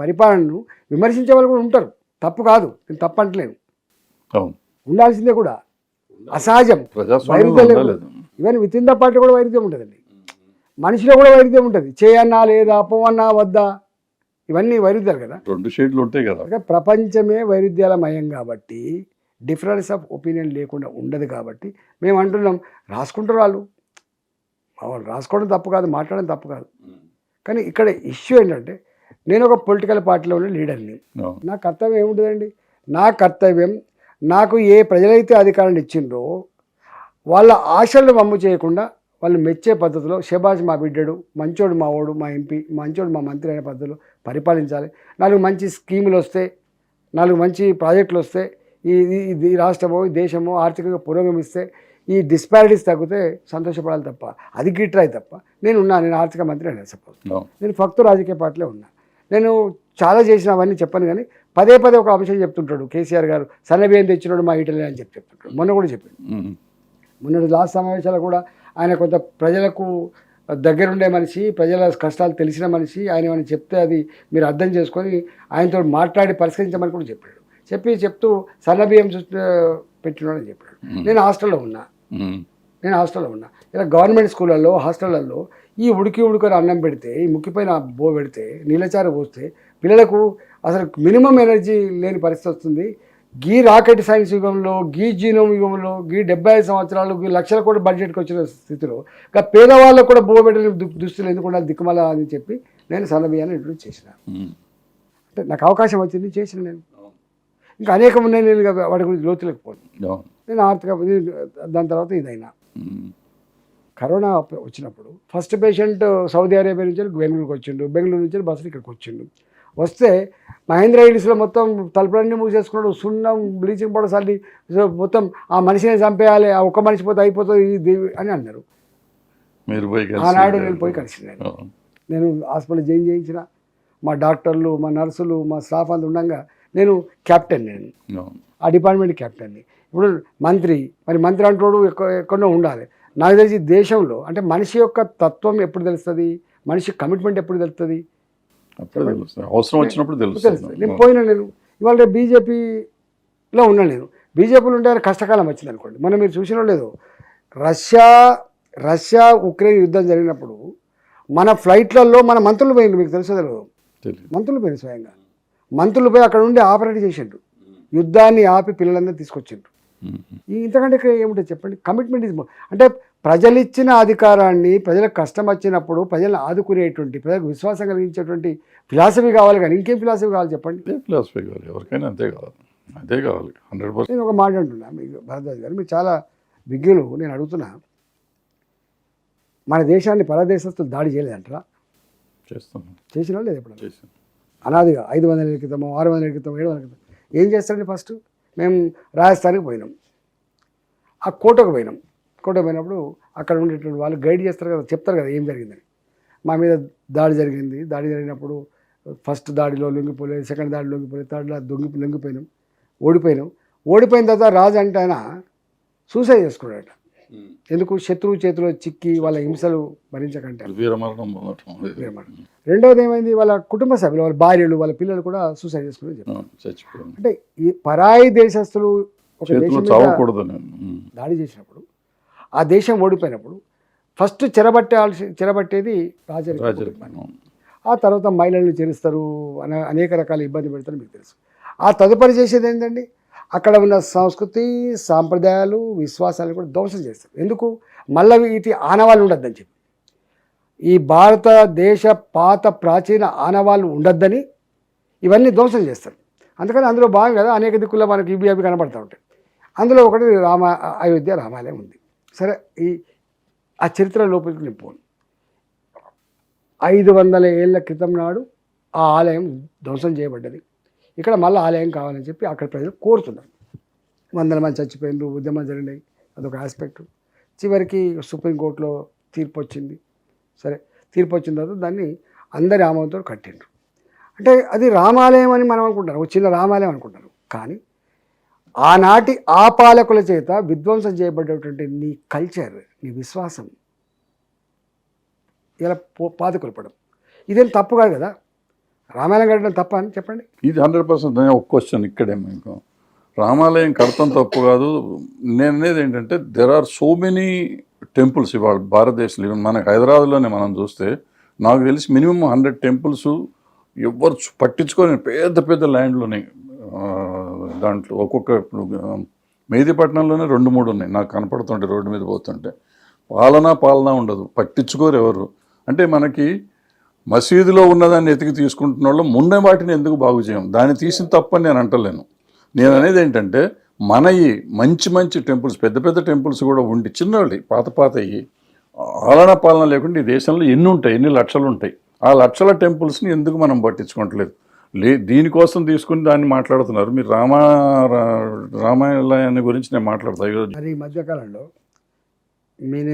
పరిపాలనను విమర్శించే వాళ్ళు కూడా ఉంటారు. తప్పు కాదు. నేను తప్పు అంటలేను. ఉండాల్సిందే కూడా. అసహజం. వైరుధ్యం. Even with in the party కూడా వైరుధ్యం ఉంటుందండి మనిషిలో కూడా వైరుధ్యం ఉంటుంది. చేయన్నా లేదా పోవన్నా వద్దా? ఇవన్నీ వైరుధ్యాలు కదా. రెండు షేడ్లు ఉంటాయి కదా. ప్రపంచమే వైరుధ్యాలమయం కాబట్టి డిఫరెన్స్ ఆఫ్ ఒపీనియన్ లేకుండా ఉండదు కాబట్టి మేము అంటున్నాం రాసుకుంటారు వాళ్ళు. వాళ్ళు రాసుకోవడం తప్పు కాదు మాట్లాడడం తప్పు కాదు. కానీ ఇక్కడ ఇష్యూ ఏంటంటే నేను ఒక పొలిటికల్ పార్టీలో ఉన్న లీడర్ని. నా కర్తవ్యం ఏముంటుందండి నా కర్తవ్యం నాకు ఏ ప్రజలైతే అధికారాన్ని ఇచ్చిండ్రో వాళ్ళ ఆశలను వమ్ము చేయకుండా వాళ్ళు మెచ్చే పద్ధతిలో షబాజ్ మా బిడ్డడు మంచోడు మా ఓడు మా ఎంపీ మంచోడు మా మంత్రి అనే పద్ధతిలో పరిపాలించాలి. నాలుగు మంచి స్కీములు వస్తే నాలుగు మంచి ప్రాజెక్టులు వస్తే ఈ రాష్ట్రమో ఈ దేశమో ఆర్థికంగా పురోగమిస్తే ఈ డిస్పారిటీస్ తగ్గితే సంతోషపడాలి తప్ప అది గిట్రాయి తప్ప నేను ఉన్నా నేను ఆర్థిక మంత్రి అని సపోజ్. నేను ఫక్తు రాజకీయ పార్టీలో ఉన్నా. నేను చాలా చేసిన అవన్నీ చెప్పాను కానీ పదే పదే ఒక అంశం చెప్తుంటాడు కేసీఆర్ గారు సన్నబియ్యం తెచ్చినాడు మా ఈటలే అని చెప్పి చెప్తుంటాడు. మొన్న కూడా చెప్పాడు. మొన్నటి లాస్ట్ సమావేశాలు కూడా ఆయన కొంత ప్రజలకు దగ్గరుండే మనిషి ప్రజల కష్టాలు తెలిసిన మనిషి ఆయన ఏమైనా చెప్తే అది మీరు అర్థం చేసుకొని ఆయనతో మాట్లాడి పరిష్కరించమని కూడా చెప్పాడు. చెప్పి చెప్తూ సన్నబియ్యం పెట్టినాడని చెప్పాడు. నేను హాస్టల్లో ఉన్నా. నేను హాస్టల్లో ఉన్నా ఇలా గవర్నమెంట్ స్కూళ్ళల్లో హాస్టళ్ళల్లో ఈ ఉడికి ఉడుకొని అన్నం పెడితే ఈ ముక్కిపైన బో పెడితే నీళ్ళచారు పోస్తే పిల్లలకు అసలు మినిమం ఎనర్జీ లేని పరిస్థితి వస్తుంది గీ రాకెట్ సైన్స్ యుగంలో గీ జీనోమ్ యుగంలో గీ డెబ్బై ఐదు సంవత్సరాలు గీ లక్షల కోట్ల బడ్జెట్కి వచ్చిన స్థితిలో ఇంకా పేదవాళ్ళకు కూడా బో పెట్టిన దుస్తులు ఎందుకు ఉండాలి దిక్కుమల అని చెప్పి నేను సన్నబియ్యాన్ని ఇంట్రొడ్యూస్ చేసిన. అంటే నాకు అవకాశం వచ్చింది చేసిన నేను ఇంకా అనేకం ఉన్నాయి నేను వాటి గురించి లోతులకు పోను. నేను ఆర్థిక దాని తర్వాత ఇదైనా. కరోనా వచ్చినప్పుడు ఫస్ట్ పేషెంట్ సౌదీ అరేబియా నుంచి బెంగళూరుకి వచ్చిండు. బెంగళూరు నుంచి బస్సులు ఇక్కడికి వచ్చిండు. వస్తే మహేంద్ర ఐడిస్లో మొత్తం తలుపులన్నీ మూసేసుకున్నాడు. సున్నం బ్లీచింగ్ పౌడర్ సో మొత్తం ఆ మనిషిని చంపేయాలి. ఆ ఒక్క మనిషి పోతే అయిపోతుంది ఇది అని అన్నారు. మీరు పోయి ఆనాడు నేను పోయి కలిసి. నేను హాస్పిటల్ జాయిన్ చేయించిన. మా డాక్టర్లు మా నర్సులు మా స్టాఫ్ అంతా ఉండగా నేను క్యాప్టెన్ నేను. ఆ డిపార్ట్మెంట్ క్యాప్టెన్ని ఇప్పుడు మంత్రి మరి మంత్రి అంటోడు ఎక్క- ఎక్కడో ఉండాలి. నాకు తెలిసి దేశంలో అంటే మనిషి యొక్క తత్వం ఎప్పుడు తెలుస్తుంది? మనిషి కమిట్మెంట్ ఎప్పుడు తెలుస్తుంది? అవసరం వచ్చినప్పుడు తెలుస్తుంది. నేను పోయినా నేను. ఇవాళ బీజేపీలో ఉన్నా నేను. బీజేపీలో ఉంటే కష్టకాలం వచ్చింది అనుకోండి. మనం మీరు చూసినో లేదు. రష్యా రష్యా ఉక్రెయిన్ యుద్ధం జరిగినప్పుడు మన ఫ్లైట్లలో మన మంత్రులు పోయింది మీకు తెలుసో మంత్రులు పోయిన స్వయంగా. మంత్రులు పోయి అక్కడ ఉండి ఆపరేట్ చేసిండ్రు. యుద్ధాన్ని ఆపి పిల్లలందరూ తీసుకొచ్చిండ్రు. ఇంతకంటే ఇక్కడ ఏముంటుంది చెప్పండి? కమిట్మెంట్ ఇస్ అంటే ప్రజలు ఇచ్చిన అధికారాన్ని ప్రజలకు కష్టం వచ్చినప్పుడు ప్రజలను ఆదుకునేటువంటి ప్రజలకు విశ్వాసం కలిగించేటువంటి ఫిలాసఫీ కావాలి కానీ ఇంకేం ఫిలాసఫీ కావాలి చెప్పండి? ఫిలాసఫీ కావాలి? ఎవరికైనా అంతే కావాలి. అదే కావాలి. Hundred percent. నేను ఒక మాట అంటున్నా. మీకు భరద్వాజ్ గారు మీరు చాలా విజ్ఞులు. నేను అడుగుతున్నా. మన దేశాన్ని పరదేశస్తులు దాడి చేయలేదంటారా? చేస్తున్నాం. చేసిన లేదు ఎప్పుడు చేసాం అనాదిగా ఐదు వందల ఏళ్ళ క్రితమో ఆరు వందల ఏళ్ళ క్రితం ఏడు వందల క్రితం. ఏం చేస్తారండి ఫస్ట్? మేము రాజస్థాన్కి పోయినాం. ఆ కోటకు పోయినాం. కోటకు పోయినప్పుడు అక్కడ ఉండేటువంటి వాళ్ళు గైడ్ చేస్తారు కదా చెప్తారు కదా ఏం జరిగిందని. మా మీద దాడి జరిగింది. దాడి జరిగినప్పుడు ఫస్ట్ దాడిలో లొంగిపోలేదు సెకండ్ దాడి లొంగిపోలేదు థర్డ్లో దొంగి లొంగిపోయినాం. ఓడిపోయినాం. ఓడిపోయిన తర్వాత రాజు అంటే ఆయన సూసైడ్ చేసుకున్నాడట. ఎందుకు శత్రువు చేతిలో చిక్కి వాళ్ళ హింసలు భరించకంటే. రెండవది ఏమైంది? వాళ్ళ కుటుంబ సభ్యులు వాళ్ళ భార్యలు వాళ్ళ పిల్లలు కూడా సూసైడ్ చేసుకుని అంటే ఈ పరాయి దేశస్తులు ఒక దేశం. దాడి చేసినప్పుడు ఆ దేశం ఓడిపోయినప్పుడు ఫస్ట్ చెరబట్టాల్సి చెరబట్టేది రాజరిక. అవును. ఆ తర్వాత మహిళలను చేరుస్తారు అనే అనేక రకాల ఇబ్బంది పెడతారు మీకు తెలుసు. ఆ తదుపరి చేసేది ఏంటండి అక్కడ ఉన్న సంస్కృతి సాంప్రదాయాలు విశ్వాసాలు కూడా ధ్వంసం చేస్తారు ఎందుకు? మళ్ళీ వీటి ఆనవాళ్ళు ఉండద్దని చెప్పి. ఈ భారతదేశ పాత ప్రాచీన ఆనవాళ్ళు ఉండొద్దని ఇవన్నీ ధ్వంసం చేస్తారు. అందుకని అందులో భాగం కదా అనేక దిక్కుల్లో మనకి ఇవి అవి కనబడుతూ ఉంటాయి. అందులో ఒకటి రామ అయోధ్య రామాలయం ఉంది. సరే ఈ ఆ చరిత్ర లోపలికి నేను ఐదు వందల ఏళ్ళ క్రితం నాడు ఆ ఆలయం ధ్వంసం చేయబడ్డది. ఇక్కడ మళ్ళీ ఆలయం కావాలని చెప్పి అక్కడ ప్రజలు కోరుతున్నారు. వందల మంది చచ్చిపోయిండ్రు ఉద్యమాలు జరిగినాయి అదొక ఆస్పెక్ట్ చివరికి సుప్రీంకోర్టులో తీర్పు వచ్చింది. సరే తీర్పు వచ్చిన తర్వాత దాన్ని అందరి ఆమోదంతో కట్టిండ్రు. అంటే అది రామాలయం అని మనం అనుకుంటారు ఒక చిన్న రామాలయం అనుకుంటారు. కానీ ఆనాటి ఆ పాలకుల చేత విధ్వంసం చేయబడ్డటువంటి నీ కల్చర్ నీ విశ్వాసం. ఇలా పో పాతకొల్పడం ఇదేం తప్పు కాదు కదా? రామాలయం కట్టడం తప్ప అని చెప్పండి. ఇది హండ్రెడ్ పర్సెంట్ ఒక క్వశ్చన్ ఇక్కడే మీకు. రామాలయం కడతాం తప్పు కాదు. నేను అనేది ఏంటంటే there are so many temples ఇవాళ భారతదేశంలో. ఈవెన్ మన హైదరాబాద్లోనే మనం చూస్తే నాకు తెలిసి మినిమం హండ్రెడ్ టెంపుల్స్ ఎవ్వరు పట్టించుకొని పెద్ద పెద్ద ల్యాండ్లు ఉన్నాయి దాంట్లో ఒక్కొక్క ఇప్పుడు, మెహదీపట్నంలోనే రెండు మూడు ఉన్నాయి. నాకు కనపడుతుంటే రోడ్డు మీద పోతుంటే. పాలన పాలన ఉండదు. పట్టించుకోరు ఎవరు. అంటే మనకి మసీదులో ఉన్నదాన్ని ఎతికి తీసుకుంటున్న వాళ్ళు మొన్న వాటిని ఎందుకు బాగు చేయం? దాన్ని తీసిన తప్పని నేను అంటలేను. నేను అనేది ఏంటంటే మనయి మంచి మంచి టెంపుల్స్ పెద్ద పెద్ద టెంపుల్స్ కూడా ఉండి చిన్నవి పాత పాతయి ఆలన పాలన లేకుండా ఈ దేశంలో ఎన్ని ఉంటాయి ఎన్ని లక్షలు ఉంటాయి? ఆ లక్షల టెంపుల్స్ని ఎందుకు మనం పట్టించుకోవట్లేదు? లే దీనికోసం తీసుకుని దాన్ని మాట్లాడుతున్నారు. మీరు రామా రా- గురించి నేను మాట్లాడతాను ఈ మధ్యకాలంలో నేను